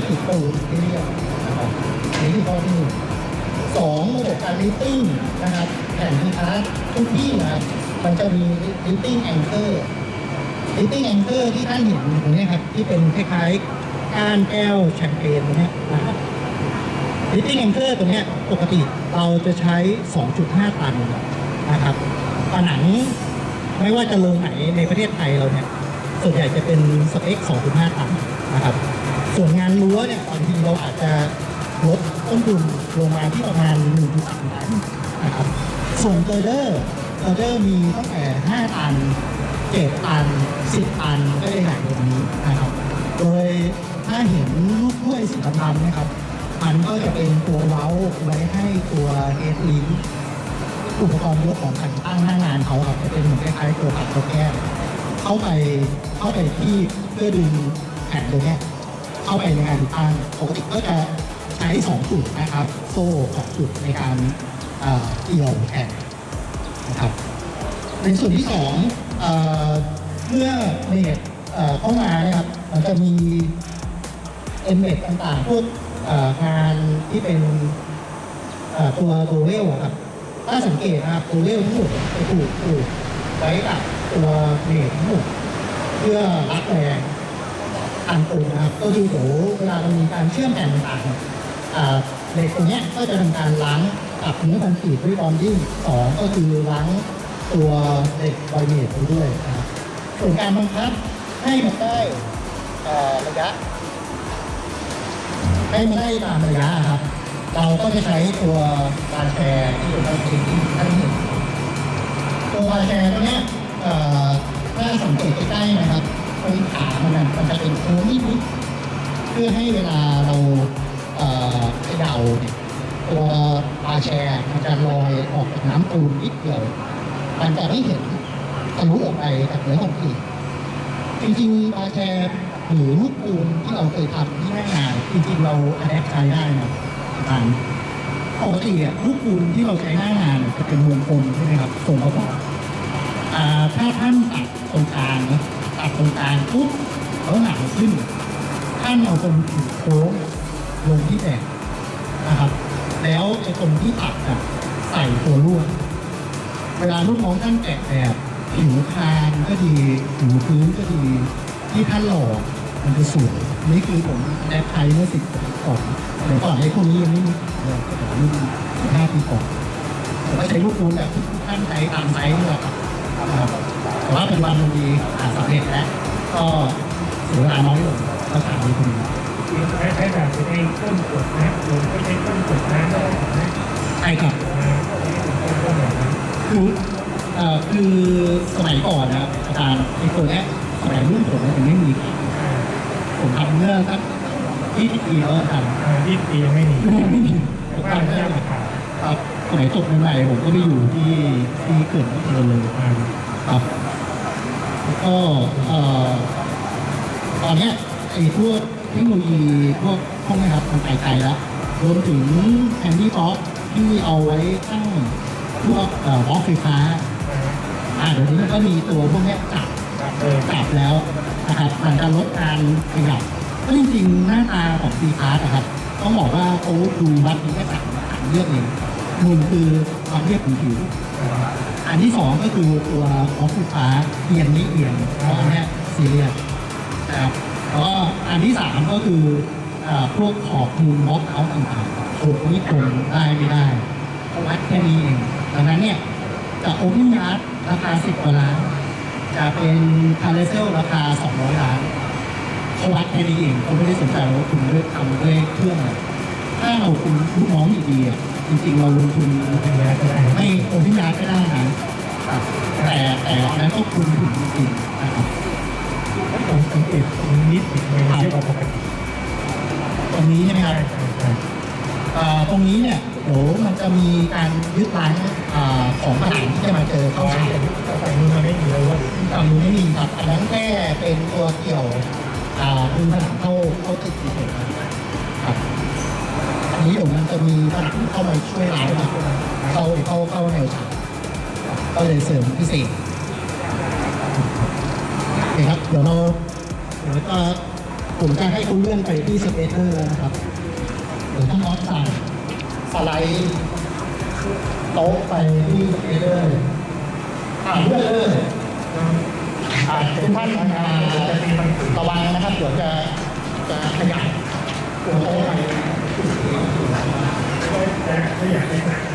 จเราก็จะปิดปูที่เรียบนะครับนี่คือข้อที่หนึ่งสองระบบการลิฟติ้งนะครับแผ่นพีพาร์ททุกที่นะครับมันจะมีลิฟติ้งแองเกอร์ลิฟติ้งแองเกอร์ที่ท่านเห็นตรงนี้ครับที่เป็นคล้ายๆก้านแก้วแชมเปญตรงนี้นะครับลิฟติ้งแองเกอร์ตัวเนี้ปกติเราจะใช้ 2.5 ตันนะครับผนังไม่ว่าจะเริงไหนในประเทศไทยเราเนี่ยส่วนใหญ่จะเป็นสเปค 2.5 ตันนะครับ ส่วนงานรั้วเนี่ยบางทีเราอาจจะลดต้นทุนลงมาที่ประมาณ1.3ตันนะครับส่วนเกอร์เดอร์เกอร์เดอร์มีตั้งแต่ 5 ตัน 7 ตัน 10 ตันก็ได้ใหญ่แบบนี้นะครับ โดยถ้าเห็นลูกถ้วยสีดำๆนะครับ มันก็จะเป็นตัวเว้าไว้ให้ตัวเอสลิงอุปกรณ์ยกของขันตั้งหน้างานเขาครับจะเป็นเหมือนคล้ายๆตัวปัดตัวแก้เข้าไปเข้าไปที่เพื่อดึงแผ่นตัวเนี้ เข้าไปในงานติดตั้งปกติก็จะใช้สองจุดนะครับ โซ่สองจุดในการเกี่ยวแผ่นนะครับในส่วนที่สองเมื่อเมดเข้ามานี่ยครับมันจะมีเอ็มเมดต่างๆพวกงานที่เป็นตัวตัวเวลครับถ้าสังเกตนะครับตัวเวลทั้งหมดจะถูกถูกไว้กับตัวเมดทั้งหมดเพื่อรับแรง อันตรงนะครับก็คือเดี๋ยวเวลาเรามีการเชื่อมแผ่นต่างๆเหล็กตรงนี้ก็จะทำการล้างกับเนื้อคอนกรีตด้วยบอนดิ้งสองก็คือล้างตัวเหล็กไวเมดไปด้วยนะครับส่วนการบังคับให้มันได้ระยะให้มันได้ตามระยะครับ เราก็จะใช้ตัวบาร์แชร์ที่อยู่ตรงนี้ที่ท่านเห็นตัวบาร์แชร์ตัวเนี้ยเอ่อถ้าสังเกตใกล้ๆนะครับ ตรงขามันน่ะมันจะเป็นโค้งนิดๆเพื่อให้เวลาเราเอ่อเขย่าเนี่ยตัวบาแชร์มันจะลอยออกจากน้ำปูนนิดเดียวมันจะไม่เห็นทะลุออกไปจากเนื้อคอนกรีตจริงๆบาแชร์หรือลูกปูนที่เราเคยทำที่แม่งานจริงๆเราอัดแอปใช้ได้นะตามปกติอะลูกปูนที่เราใช้หน้างานจะเป็นวงกลมใช่ไหมครับส่วนประกอบอ่าถ้าท่านตัดตรงกลางนะ ตัดตรงกลางปุ๊บแล้วหนาขึ้นท่านเอาตรงโค้งลงที่แบกนะครับแล้วไอ้ตรงที่ตัดอะใส่ตัวลวดเวลาลูกน้องท่านแกะแบบผิวคานก็ดีผิวพื้นก็ดีที่ท่านหล่อมันจะสวยนี่คือผมแอปไทยเมื่อสิบปีก่อนเดี๋ยวก่อนไอ้พวกนี้ยังไม่มีเลยแต่รุ่นสิบห้าปีก่อนผมก็ใช้ลูกปูนแบบที่ท่านใช้ตามไซส์นี่แหละครับครับ แต่ว่าปัจจุบันมันมีอ่าสำเร็จแล้วก็เสียเวลาน้อยลงก็ถามนี้คนนี้ใช้ใช้แบบเป็นไอ้ต้นกดนะหรือไม่ใช่ต้นกดนะแล้วก็นะใช่ครับคือเอ่อคือสมัยก่อนนะครับอาจารย์ไอ้ตัวเนี้ยสมัยรุ่นผมเนี่ยยังไม่มีผมทำเมื่อสักยี่สิบปีแล้วทำอ่ายี่สิบปียังไม่มีไม่มีผมทำไม่เมื่อครับสมัยจบใหม่ๆผมก็ไปอยู่ที่ที่เขื่อนที่เจริญเลยครับ ก็ตอนนี้ไอ้พวกเทคโนโลยีพวกพวกนี้ครับมันไปไกลแล้วรวมถึงแอนดี้ฟ็อกที่เอาไว้ตั้งพวกบล็อกไฟฟ้าอ่าเดี๋ยวนี้ก็มีตัวพวกนี้จับจับแล้วนะครับมันจะลดการขยับก็จริงๆหน้าตาของซีพาร์ตนะครับต้องบอกว่าเขาดูวัดมีแค่สามสามเรื่องเองหนึ่งคือความเรียบของผิว อันที่สองก็คือตัวของไฟฟ้าเอียงไม่เอียงเพราะอันเนี้ยซีเรียสนะครับแล้วก็อันที่สามก็คืออพวกขอบมุมบล็อกเอาต่างๆถูกไม่ตรงได้ไม่ได้เขาวัดแค่นี้เองดังนั้นเนี่ยจะโอเพนยาร์ดราคาสิบกว่าล้านจะเป็นคาร์เรเซลราคา200ล้านเขาวัดแค่นี้เองเขาไม่ได้สนใจว่าคุณด้วยทำด้วยเครื่องอะไรถ้าเราคุณลูกน้องดีอะ จริงๆเราลงทุนเป็นยาก็ได้ไม่โอพิญญาก็ได้นะครับแต่แต่แต่อันนั้นก็คุมถึงจริงๆนะครับผมสังเกตนิดหนึ่งเลยเยอะกว่าปกติตรงนี้ใช่ไหมครับตรงนี้เนี่ยเดี๋ยวมันจะมีการยึดล้างอ่ของทหารที่จะมาเจอเข้าใช้ใช้แต่ฝั่งนู้นมันไม่มีเลยว่าฝั่งนู้นไม่มีครับอันนั้นแค่เป็นตัวเกี่ยวอ่าดึงผนังเข้าเข้าติดเฉยๆครับ อันนี้เดี๋ยวมันจะมีผนังเข้ามาช่วยล้าเข้าเข้าเข้าแนวฉากก็เลยเสริมพิเศษโอเคครับ เดี๋ยวเราเดี๋ยวจะผมจะให้คุณเลื่อนไปที่สเปเตอร์นะครับเดี๋ยวต้องออฟสั่งสไลด์โต๊ะไปที่สเปเตอร์อ่าเลื่อนเลยอ่าทุกท่านอ่าระวังนะครับเดี๋ยวจะจะขยับตัวโต๊ะ ไม่อยากได้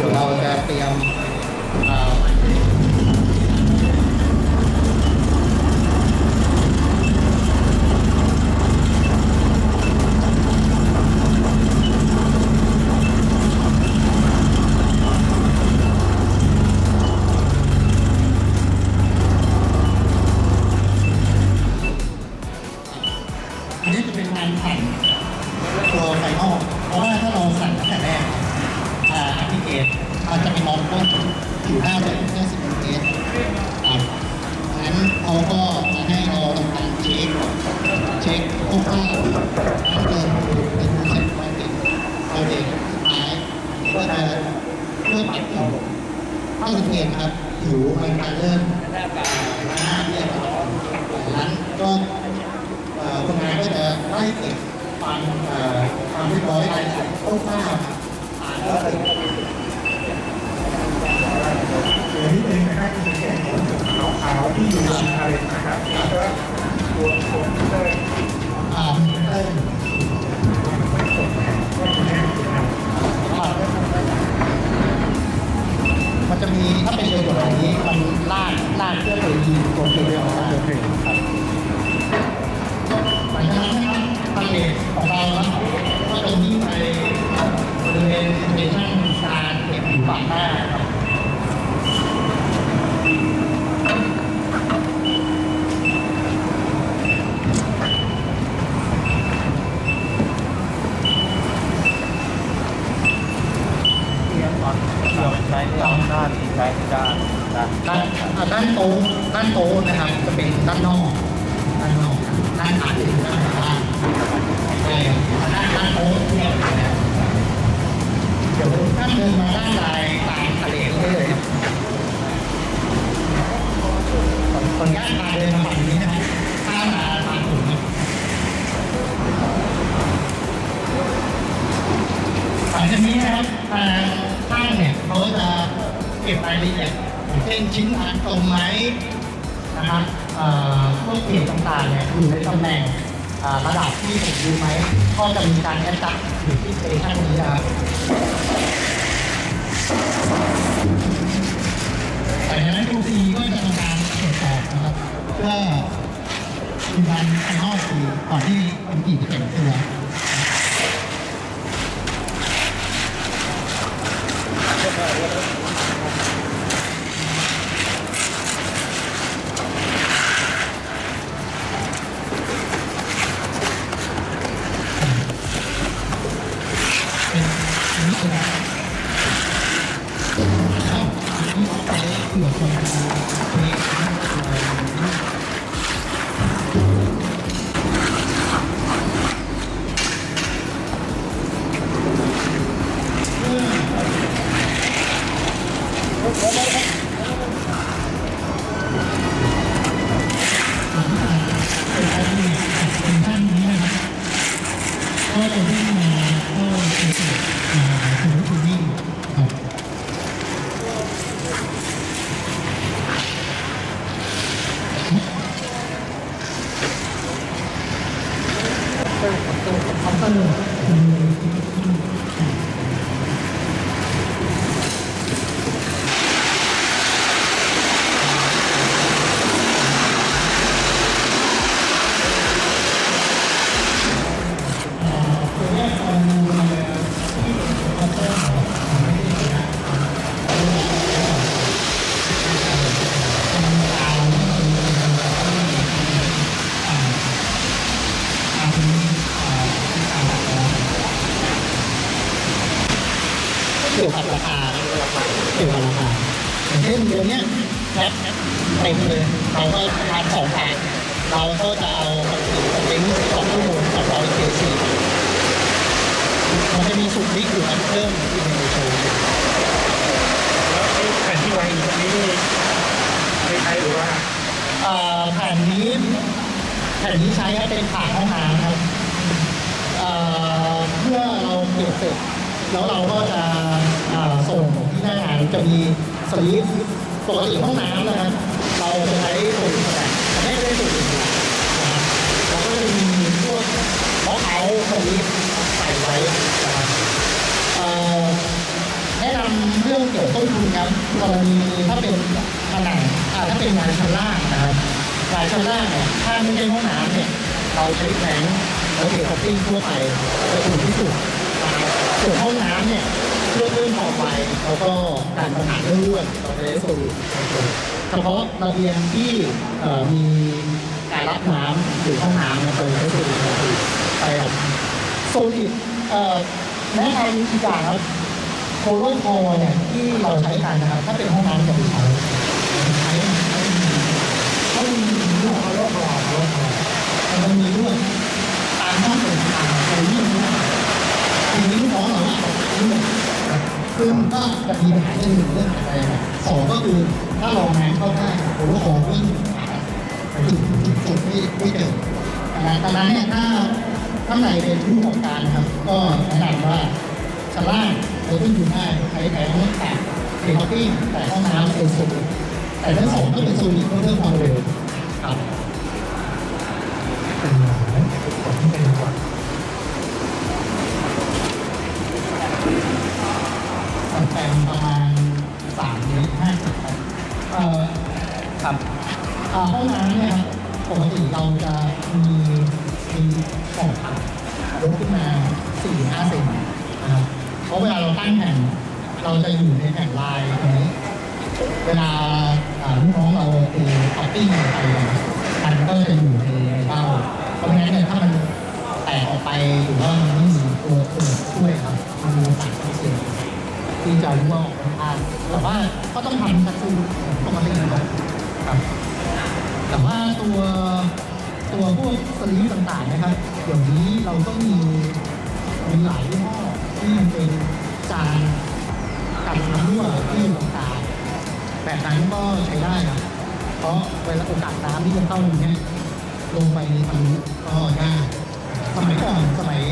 So, bawal kaya kaya uh, รูไปการเริ่มร้านอาเนี่ยร้านก็คนงานก็จะไล่เก็บความความเรียร้อยไรต้องทราบอ่านแล้วถึงเดี๋ยวนี้เองนะครับคืนแก่ขาวๆที่อยู่บนอะไรนะครับก็ตัวผมได้อ่านได้ไม่ต้องเลย ม่ตกแข็งก็จะแน่นนะครับมันจะมีถ้าเป็นเรือแบบนี้มันลากลากเพื่อไปยิงตัวเรือของเราครับหลังจากนั้นนะครับทางเลสของเราครับก็จะวิ่งไปบริเวณสเตชันการเก็บอยู่ฝั่งหน้าครับ ใช้ ด้านด้านใช้ด้านด้านด้านอ่าด้านโต๊ะด้านโต๊ะนะครับ จะเป็นด้านนอกด้านนอกด้านขาถึงด้านข้างใช่ด้านด้านโต๊ะเนี่ยนะครับเดี๋ยวท่านเดินมาด้านลายตามทะเลได้เลยครับขออนุญาตพาเดินมาฝั่งนี้นะครับข้ามาทางถุงครับหลังจากนี้นะครับทางช่างเนี่ยเขาจะ เก็บรายละเอียดอย่างเช่นชิ้นงานตรงไหมนะครับพวกเกจต่างๆเนี่ยอยู่ในตำแหน่งระดับที่ผมดูไหมก็จะมีการแอดจัดอยู่ที่สเตชันนี้นะครับแต่ในนั้น QC ก็จะทำการตรวจสอบนะครับเพื่อยืนยันภายนอกคือก่อนที่เป็นกี่จะเก็บตัว เกี่ยวกับราคาเกี่ยวกับราคาเช่นเดือนเนี้แคปเต็มเลยเราก็ทานสองแผงเราก็จะเอาสปริงสองชั่วโมงสองเร้อยเคซีมันจะมีสูตรลิกอยู่อันเพิ่มที่ในโชว์แล้วแผ่นที่วางอยู่ตรงนี้ไม่ใช้หรือว่าแผ่นนี้แผ่นนี้ใช้ให้เป็นขาห้องน้ำครับเพื่อเราเก็บเสร็จ แล้วเราก็จะอ่าส่งที่หน้างานจะมีสลิปปกติห้องน้ำนะครับเราจะใช้สูตรแต่แต่ไม่ได้สูตรนะครับเราก็จะมีพวกบล็อกเอาสลิปใส่ไว้นะครับแนะนำเรื่องเกี่ยวกับต้นทุนครับกรณีถ้าเป็นผนังอ่าถ้าเป็นงานชั้นล่างนะครับงานชั้นล่างเนี่ยถ้าไม่ใช่ห้องน้ำเนี่ยเราใช้แผงเราเก็บคัพปิ้งทั่วไปจะถูกที่สุด ส่วนห้องน้ำเนี่ยเรื่องเรื่องต่อไปเราก็การปัญหาเรื่องเรื่องเราจะได้สูเฉพาะระเบียงที่มีการรับน้ำหรือห้องน้ำเราจะใช้สูตรไปครับโซลิดเอ่อแนะนำอีกอย่างครับโคโลนโคเนี่ยที่เราใช้กันนะครับถ้าเป็นห้องน้ำจะเป็นใช้ใช้เขามีเรื่องเขาเรียกว่าโคโลนโคมันมีเรื่องตามห้องต่างๆในยิ่งนะทีนี้น้องเรา ซึ่งก็จะมีปัญหาเรื่องหนึ่งเรื่องอะไรนะสองก็คือถ้าเราแมนเข้าได้โคโลนโควิ่งไปถึงจุดจขุดไม่ไม่เจอนะดังนั้นเนี่ยถ้าท่านใดเป็นผู้ประกอบการนะครับ ก็แนะนำว่าชั้นล่างเราต้องอยู่ได้ใช้แผงแต่เทคติ้งแต่ห้องน้ำเป็นสูงแต่ทั้งสองก็เป็นสูงเพื่อเพิ่มความเร็วครับ มันแปลงประมาณสามเมตรห้าสิบครับเอ่อครับอ่าห้องน้ำเนี่ยครับปกติเราจะมีมีขอบอัดยกขึ้นมาสี่ห้าเซนนะครับเพราะเวลาเราตั้งแผ่นเราจะอยู่ในแผ่นลายตรงนี้ เวลาอ่าลูกน้องเราตีท็อปปิ้งไปเนี่ยมันก็จะอยู่ในเบ้าเพราะฉะนั้นเนี่ยถ้ามันแตกออกไปหรือว่ามันไม่มีตัวตัวช่วยครับมันมีโอกาส ที่เสี่ยงที่จะรั่วออกข้างแต่ว่าก็ต้องทำกระซูปกตินะครับครับ แต่ว่าตัวตัวพวกสลีปต่างๆนะครับเดี๋ยวนี้เราก็มีมีหลายยี่ห้อที่มันเป็นจานกันน้ำรั่วที่อยู่ตรงกลาแบบนั้นก็ใช้ได้ครับเพราะเวลาโอกาสน้ำที่จะเข้าตรงเนี้ยลงไปทางนี้ก็ยากสมัยก่อนสมัย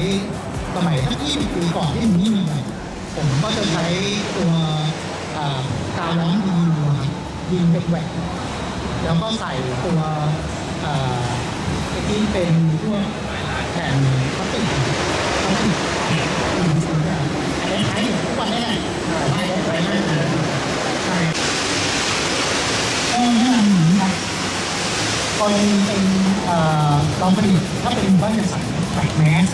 สมัยถ้า20ปีก่อนที่มันนี่มีใหม่ ผมก็จะใช้ตัวกาวร้อนดียูครับยิงเป็นแหวกแล้วก็ใส่ตัวไอที่เป็นพวกแผ่นพลาสติกพลาสติกอันนี้ใช้อยู่ทุกวันนี้แหละไม่ได้ไปไม่นานใช่ก็แนะนำอย่างนี้ครับกรณีเป็นเอ่อเราผลิตถ้าเป็นบ้านจัดสรรแบบแมส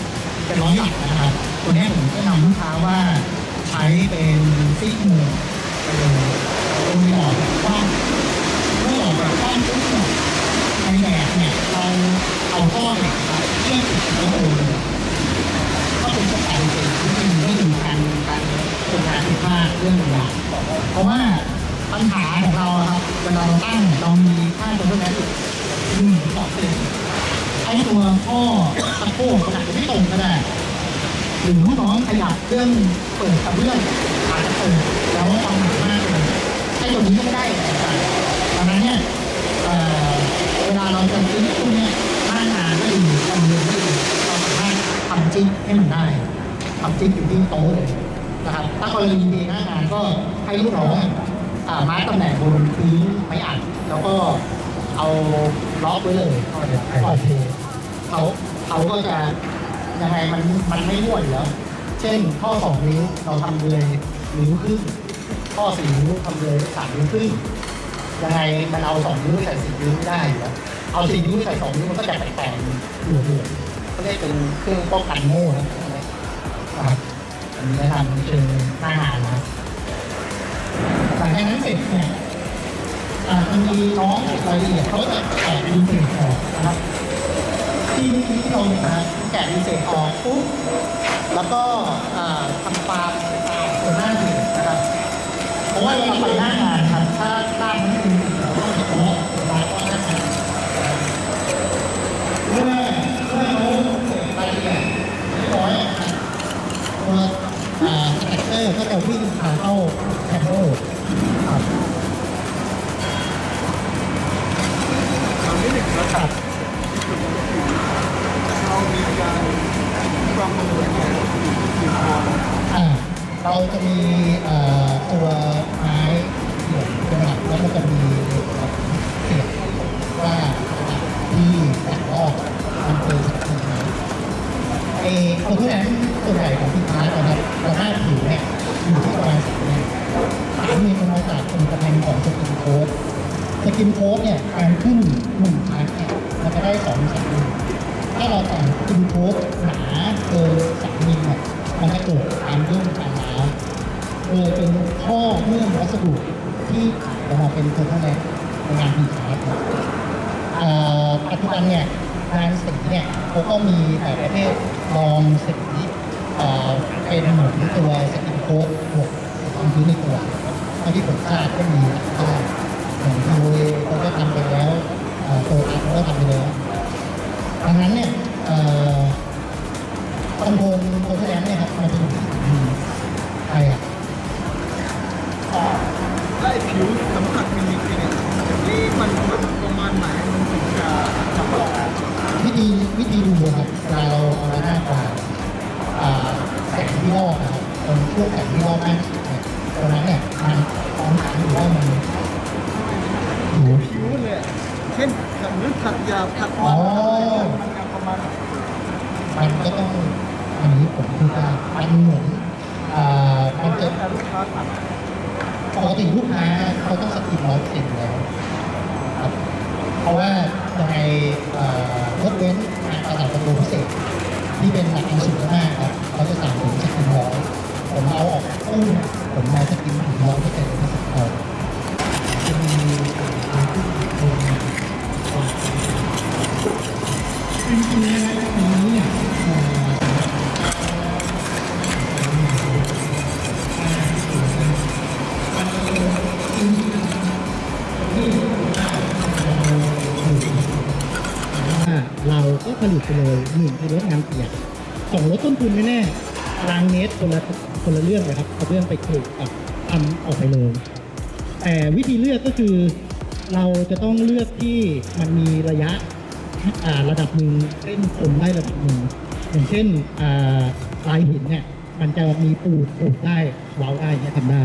เป็นร้อยหลักนะครับ ตัวนี้ผมแนะนำลูกค้าว่าใช้เป็นซิกมูไปเลยโดยออกกว้างเมื่อออกแบบกว้างปุ๊บเนี่ยในแบบเนี่ยเราเอาท่อเหล็กครับเชื่อมติดกับตัวเลยก็เป็นสไตล์เป็นที่หนึ่งก็คือการการเป็นงานที่พลาดเรื่องหนึ่งอย่างเพราะว่าปัญหาของเราครับเวลาเราตั้งเรามีค่าตัวแทนอยู่หนึ่งสองสี่ไอ้ตัวข้อตะโพกขนาดไม่ตรงก็ได้ หรือลูน้องขยับเครื่องเปิดกระเบื้องอาจจะเปิดแล้วความหนามากเลยไอ้ตัวนี้ก็ไม่ได้เหมือนนดังนั้นเนี่ยเวลาเราจะซื้อพวกเนี้ยหน้างานก็ดีทำเงินก็ดีเราสามารถทำจิ๊กให้มันได้ทำจิ๊กอยู่ที่โต๊ะเลยนะครับถ้ากรณีมีหน้างานก็ให้ลูกน้องอามาร์คตำแหน่งบนพื้นไม้อัดแล้วก็เอาล็อกไว้เลยก็เดี๋ยวโอเคเขาเขาก็จะ ยังไงมันมันไม่มั่วอยู่แล้วเช่นข้อสองนิ้วเราทำเลยนิ้วครึ่งข้อสี่นิ้วทำเลยสามนิ้วครึ่งยังไงมันเอาสองนิ้วใส่สี่นิ้วไม่ได้อยู่แล้วเอาสี่นิ้วใส่สองนิ้วมันก็จะแปลกๆเหลือๆก็เรียกเป็นเครื่องป้องกันโง่นะครับอันนี้แนะนำเชิงหน้างานนะหลังจากนั้นเสร็จเนี่ยอาจจะมีน้องรายละเอียดเขาจะแกะดีเซลออกนะครับ ที่ที่เรานะครแกะดีเศษออกปุ๊บแล้วก็ทำฟาร์มตัวหน้าถึงนะครับเพราะว่าเราไปหน้างาน เลยเป็นข้อเมื่อมวัสดุที่ออกมาเป็นเทอร์โมแลกในงานดีคาร์ครับอ่อปัจจุบันเนี่ยงานสีเนี่ยเขาก็มีแต่ประเภทลองสีเป็นหมือนตัวสกินโค้ดบวกความชื้นในตัวเท่าที่ผมทราบก็มีก็อย่างทีวีเขาก็ทำไปแล้วเอ่อตัวอัพก็ทำไปแล้วดังนั้นเนี่ยเอ่อคอนโทรลโปรแกรมเนี่ยครับมันจะอยู่ที่สามมือใช่ครับ ผิวสัมผัสมันจริงๆนี่มันประมาณไหนมันถึงจะสัมผัสวิธีวิธีดูครับเวาเราเอาหน้าตาแสงที่ลอกนะครับตรงช่วงแสงที่ลอกม่สุดนี่ยตรงนั้นเนี่ยมันของขังอยู่ว่ามันผิวเลยเช่นขัดเนื้อขัดยาขัดอ๋อมันก็ต้องอันนี้ผมพูดได้มันเหมือนอ่ามันจะ ปกติลูกค้าเขาต้องสกินร้อยเปอร์เซ็นต์แล้วครับเพราะว่ายังไงเอ่อยกเว้นงานประสานประตูพิเศษ ที่เป็นหลักสูงมากครับเขาจะสั่งผมสกินร้อยผมเอาออกตู้เนี่ยผมมาสกินถึงร้อยเปอร์เซ็นต์ที่สุดพอจะมีจริงๆแล้วตรง ก็ผลิตไปเลยหนึ่งคือลดงานเปียกสองลดต้นทุนแน่ๆล้างเนสคนละคนละเรื่องเลยครับเอาเรื่องไปคลุกกับทำออกไปเลย แต่วิธีเลือกก็คือเราจะต้องเลือกที่มันมีระยะระดับหนึ่งเส้นคมได้ระดับหนึ่งอย่างเช่นลายหินเนี่ยมันจะมีปูดปูดได้เว้าได้เนี่ยทำได้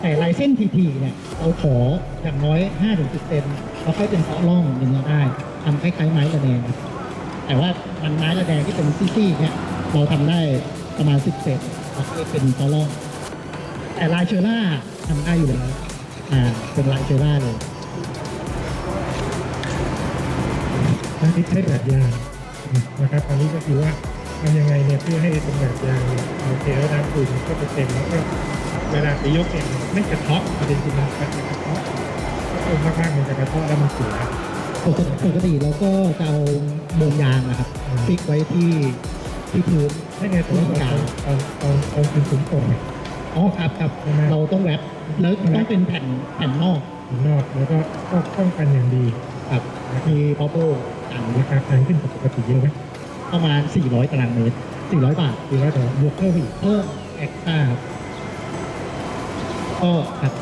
แต่ลายเส้นทีๆเนี่ยเราขออย่างน้อย5ถึง10เซนแล้วค่อยเป็นเสาะร่องอย่างเงี้ยได้ทำคล้ายๆไม้ระแนงครับ แต่ว่ามันไม้ระแนงที่เป็นซี่ๆเนี่ยเราทำได้ประมาณ10เซนแล้วก็เป็นเสาะร่องแต่ลายเชอร่าทำได้อยู่แล้วอ่าเป็นลายเชอร่าเลยทั้งที่ใช้แบบยางนะครับอันนี้ก็คือว่าทำยังไงเนี่ยเพื่อให้ตรงแบบยางเนี่ยโอเคแล้วน้ำอุ่นก็ไปเต็มแล้วก็เวลาไปยกเนี่ยไม่กระเทาะประเด็นคือมันกระเทาะถ้าอุ่นมากๆมันจะกระเทาะแล้วมันเสีย ปกติปกติเราก็จะเอาโมงยางนะครับอืมฟิกไว้ที่ที่พื้นให้ในตัวตอนตอนตอนตอนเป็นสูงตรงเนี่ยอ๋อครับครับใช่ไหมเราต้องแวบแล้วต้องเป็นแผ่นแผ่นนอกถึงนอกแล้วก็ก็ป้องกันอย่างดีครับมีพอโป้ต่างราคาแพงขึ้นกว่าปกติเยอะไหมประมาณ 400 ตารางเมตร 400 บาทคือว่าแต่บวกเพิ่มอีกเพิ่มเอ็กซ์ตร้าครับก็ครับ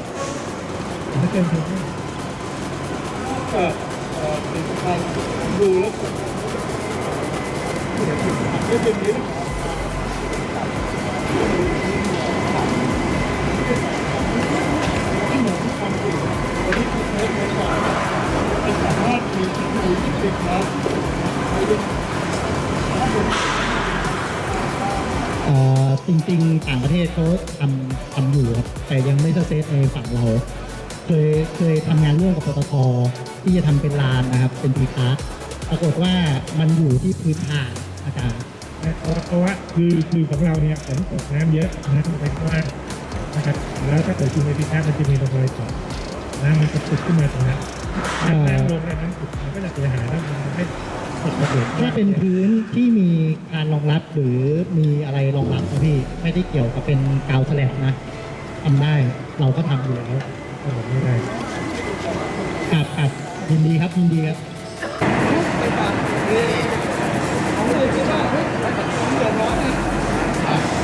ถ้าเกินถึง ดูแล้วไม่เป็นนี้ที่หนูทำอยู่วันนี้คือเทสในก่อนไม่สามารถมีสิ่งจริงๆ ต่างประเทศเขาทำทำอยู่ครับแต่ยังไม่สเซตในฝั่งเรา เคยเคยทำงานร่วมกับปตท ที่จะทำเป็นลานนะครับ เป็นทีพาร์คปรากฏว่ามันอยู่ที่พื้นทางอาจารย์เพราะเพราะว่าคือคือของเราเนี่ยฝนตกน้ำเยอะนะมันเป็นข้างล่างนะครับแล้วถ้าเกิดคุณในพิพาทมันจะมีรอยต่อน้ำมันจะขุดขึ้นมาตรงนั้นเอ่อน้ำลงแล้วน้ำขุดมันก็จะเสียหายแล้วมันไม่ตกระเบิดถ้าเป็นพื้นที่มีการรองรับหรือมีอะไรรองรับนะพี่ไม่ได้เกี่ยวกับเป็นกาวแสลบนะทำได้เราก็ทำอยู่แล้วก็บอกไม่ได้ครับครับ ยินดีครับยินดีครับไดี๋ยวร้อนนะ